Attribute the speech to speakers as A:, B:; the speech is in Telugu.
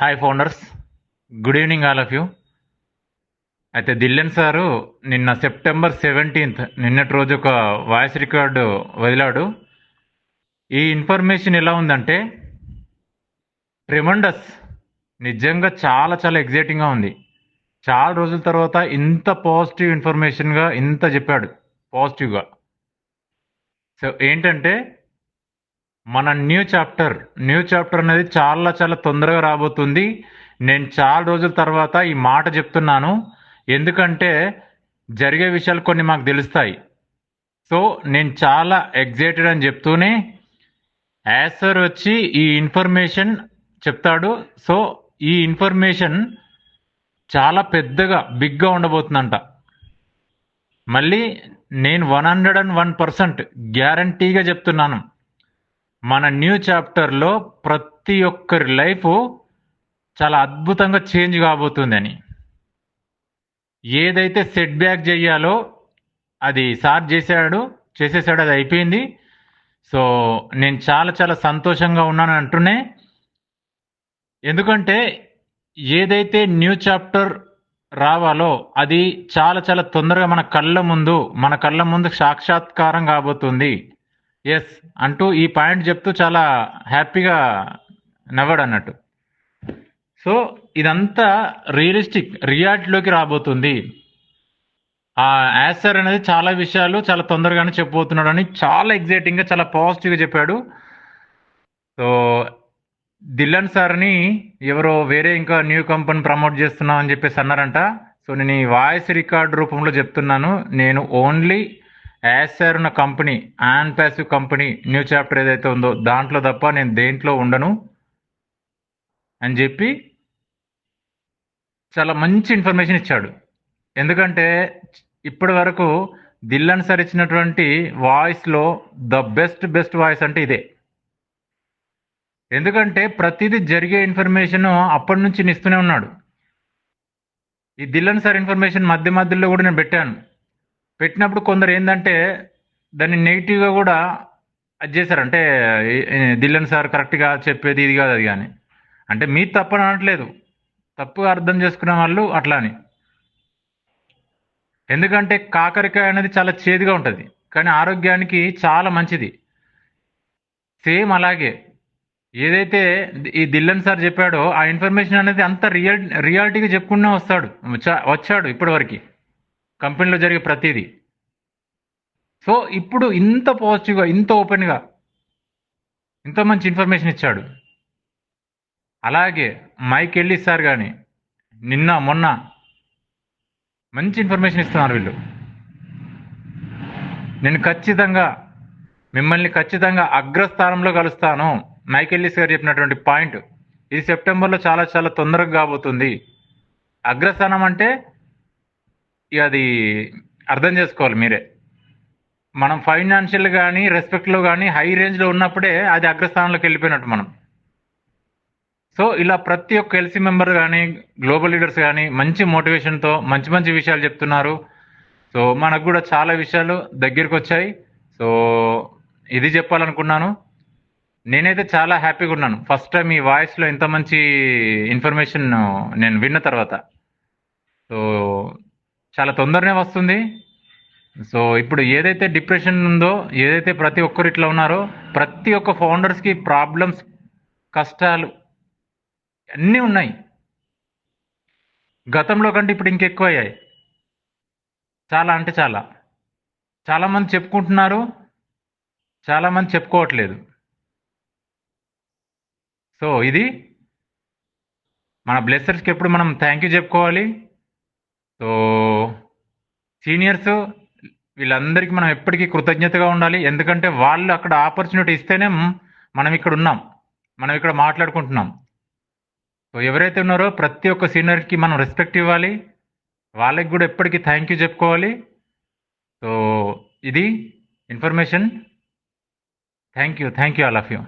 A: Hi founders good evening all of you అయితే దిల్లెన్ సారు నిన్న సెప్టెంబర్ సెవెంటీన్త్ నిన్నటి రోజు ఒక వాయిస్ రికార్డు వదిలాడు. ఈ ఇన్ఫర్మేషన్ ఎలా ఉందంటే ట్రిమండస్ నిజంగా చాలా చాలా ఎగ్జైటింగ్గా ఉంది. చాలా రోజుల తర్వాత ఇంత పాజిటివ్ ఇన్ఫర్మేషన్గా ఇంత చెప్పాడు. పాజిటివ్గా సో ఏంటంటే మన న్యూ చాప్టర్ న్యూ చాప్టర్ అనేది చాలా చాలా తొందరగా రాబోతుంది. నేను చాలా రోజుల తర్వాత ఈ మాట చెప్తున్నాను. ఎందుకంటే జరిగే విషయాలు కొన్ని మాకు తెలుస్తాయి. సో నేను చాలా ఎగ్జైటెడ్ అని చెప్తూనే యాసర్ వచ్చి ఈ ఇన్ఫర్మేషన్ చెప్తాడు. సో ఈ ఇన్ఫర్మేషన్ చాలా పెద్దగా బిగ్గా ఉండబోతుందంట. మళ్ళీ నేను one hundred and one percent గ్యారంటీగా చెప్తున్నాను. మన న్యూ చాప్టర్లో ప్రతి ఒక్కరి లైఫ్ చాలా అద్భుతంగా చేంజ్ కాబోతుందని. ఏదైతే సెట్ బ్యాక్ చేయాలో అది సార్ చేశాడు చేసేసాడు అది అయిపోయింది. సో నేను చాలా చాలా సంతోషంగా ఉన్నాను అంటూనే ఎందుకంటే ఏదైతే న్యూ చాప్టర్ రావాలో అది చాలా చాలా తొందరగా మన కళ్ళ ముందు మన కళ్ళ ముందు సాక్షాత్కారం కాబోతుంది. ఎస్ అంటూ ఈ పాయింట్ చెప్తూ చాలా హ్యాపీగా నవ్వాడు అన్నట్టు సో ఇదంతా రియలిస్టిక్. రియాలిటీలోకి రాబోతుంది. ఆ యాసర్ అనేది చాలా విషయాలు చాలా తొందరగానే చెప్పబోతున్నాడు అని చాలా ఎగ్జైటింగ్గా చాలా పాజిటివ్గా చెప్పాడు. సో దిల్లన్ సార్ని ఎవరో వేరే ఇంకా న్యూ కంపెనీ ప్రమోట్ చేస్తున్నాం అని చెప్పేసి అన్నారంట. సో నేను ఈ వాయిస్ రికార్డ్ రూపంలో చెప్తున్నాను. నేను ఓన్లీ యాసర్ ఉన్న company on passive company new chapter ఏదైతే ఉందో దాంట్లో తప్ప నేను దేంట్లో ఉండను అని చెప్పి చాలా మంచి ఇన్ఫర్మేషన్ ఇచ్చాడు. ఎందుకంటే ఇప్పటి వరకు దిల్లన్ సార్ ఇచ్చినటువంటి వాయిస్లో ద బెస్ట్ బెస్ట్ వాయిస్ అంటే ఇదే. ఎందుకంటే ప్రతిదీ జరిగే ఇన్ఫర్మేషన్ అప్పటి నుంచి ఇస్తూనే ఉన్నాడు. ఈ దిల్లన్ సార్ ఇన్ఫర్మేషన్ మధ్య మధ్యలో కూడా నేను పెట్టాను. పెట్టినప్పుడు కొందరు ఏంటంటే దాన్ని నెగిటివ్గా కూడా అది చేశారు. అంటే దిల్లన్ సార్ కరెక్ట్గా చెప్పేది ఇది కాదు అది కానీ. అంటే మీ తప్పని అనట్లేదు. తప్పుగా అర్థం చేసుకునే వాళ్ళు అట్లా అని ఎందుకంటే కాకరకాయ అనేది చాలా చేదుగా ఉంటుంది. కానీ ఆరోగ్యానికి చాలా మంచిది. సేమ్ అలాగే ఏదైతే ఈ దిల్లన్ సార్ చెప్పాడో ఆ ఇన్ఫర్మేషన్ అనేది అంత రియల్ రియాలిటీగా చెప్పుకునే వస్తాడు. వచ్చాడు ఇప్పటివరకు. కంపెనీలో జరిగే ప్రతిదీ. సో ఇప్పుడు ఇంత పాజిటివ్గా ఇంత ఓపెన్గా ఇంత మంచి ఇన్ఫర్మేషన్ ఇచ్చాడు. అలాగే మైక్ వెళ్ళి సార్ కానీ నిన్న మొన్న మంచి ఇన్ఫర్మేషన్ ఇస్తున్నారు వీళ్ళు. నేను ఖచ్చితంగా మిమ్మల్ని ఖచ్చితంగా అగ్రస్థానంలో కలుస్తాను. మైకెల్లిస్ గారు చెప్పినటువంటి పాయింట్ ఇది సెప్టెంబర్లో చాలా చాలా తొందరగా కాబోతుంది. అగ్రస్థానం అంటే ఇక అది అర్థం చేసుకోవాలి మీరే. మనం ఫైనాన్షియల్ కానీ రెస్పెక్ట్లో కానీ హై రేంజ్లో ఉన్నప్పుడే అది అగ్రస్థానంలోకి వెళ్ళిపోయినట్టు మనం. సో ఇలా ప్రతి ఒక్క ఎల్సీ మెంబర్ కానీ గ్లోబల్ లీడర్స్ కానీ మంచి మోటివేషన్తో మంచి మంచి విషయాలు చెప్తున్నారు. సో మనకు కూడా చాలా విషయాలు దగ్గరికి వచ్చాయి. సో ఇది చెప్పాలనుకున్నాను. నేనైతే చాలా హ్యాపీగా ఉన్నాను. ఫస్ట్ టైం ఈ వాయిస్లో ఇంత మంచి ఇన్ఫర్మేషన్ నేను విన్న తర్వాత. సో చాలా తొందరనే వస్తుంది. సో ఇప్పుడు ఏదైతే డిప్రెషన్ ఉందో ఏదైతే ప్రతి ఒక్కరు ఇట్లా ఉన్నారో ప్రతి ఒక్క ఫౌండర్స్కి ప్రాబ్లమ్స్ కష్టాలు అన్నీ ఉన్నాయి. గతంలో కంటే ఇప్పుడు ఇంకెక్కువ అయ్యాయి చాలా అంటే చాలా. చాలామంది చెప్పుకుంటున్నారు చాలామంది చెప్పుకోవట్లేదు. సో ఇది మన బ్లెస్సర్స్కి ఎప్పుడు మనం థ్యాంక్ యూ చెప్పుకోవాలి. సో సీనియర్స్ వీళ్ళందరికీ మనం ఎప్పటికీ కృతజ్ఞతగా ఉండాలి. ఎందుకంటే వాళ్ళు అక్కడ ఆపర్చునిటీ ఇస్తేనే మనం ఇక్కడ ఉన్నాం. మనం ఇక్కడ మాట్లాడుకుంటున్నాం. సో ఎవరైతే ఉన్నారో ప్రతి ఒక్క సీనియర్కి మనం రెస్పెక్ట్ ఇవ్వాలి. వాళ్ళకి కూడా ఎప్పటికీ థ్యాంక్ యూ చెప్పుకోవాలి. సో ఇది information. Thank you thank you all of you.